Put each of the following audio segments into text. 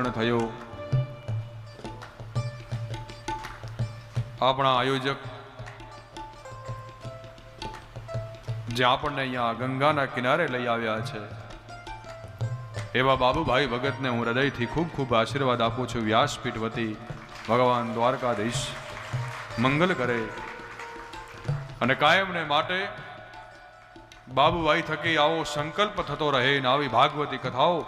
પૂર્ણ થયો. આપણા આયોજક જે આપણને અહીંયા ગંગાના કિનારે લઈ આવ્યા છે, એવા બાબુભાઈ ભગતને હું હૃદયથી ખૂબ ખૂબ આશીર્વાદ આપું છું. વ્યાસપીઠ વતી ભગવાન દ્વારકાધીશ મંગલ કરે અને કાયમને માટે બાબુભાઈ થકી આવો સંકલ્પ થતો રહે ને આવી ભાગવતી કથાઓ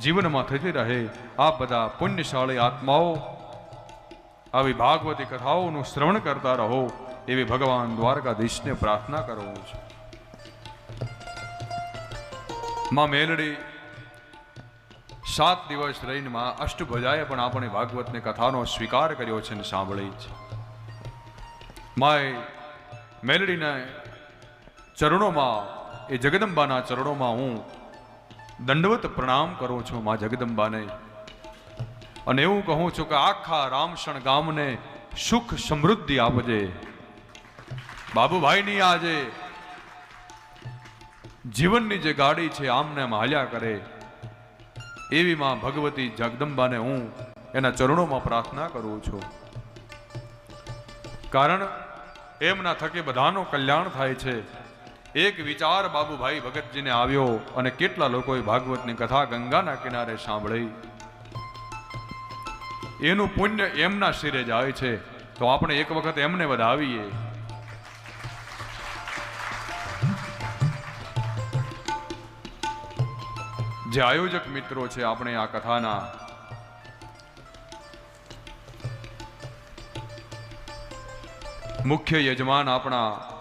જીવનમાં થતી રહે. આ બધા પુણ્યશાળી આત્માઓ આવી ભાગવતી કથાઓનું શ્રવણ કરતા રહો. એવી ભગવાન દ્વારકાધીશને પ્રાર્થના કરું છું. માં મેલડી, સાત દિવસ રહીને માં અષ્ટભજાએ પણ આપણે ભાગવતની કથાનો સ્વીકાર કર્યો છે અને સાંભળી છે. માય મેલડીના ચરણોમાં, એ જગદંબાના ચરણોમાં હું દંડવત પ્રણામ કરો છો માં જગદંબાને. અને એવું કહું છું કે આખા રામસણ ગામને સુખ સમૃદ્ધિ આપજે. બાબુભાઈની આજે જીવનની જે ગાડી છે આમને આમ હાલ્યા કરે, એવી માં ભગવતી જગદંબાને હું એના ચરણોમાં પ્રાર્થના કરું છું. કારણ એમના થકી બધાનું કલ્યાણ થાય છે. એક વિચાર બાબુભાઈ ભગતજીને આવ્યો અને કેટલા લોકોએ ભાગવતની કથા ગંગાના કિનારે સાંભળી. એનું પુણ્ય એમના શિરે જાય છે, તો આપણે એક વખત એમને વધાવીએ. જે આયોજક મિત્રો છે આપણે આ કથાના. મુખ્ય યજમાન આપણા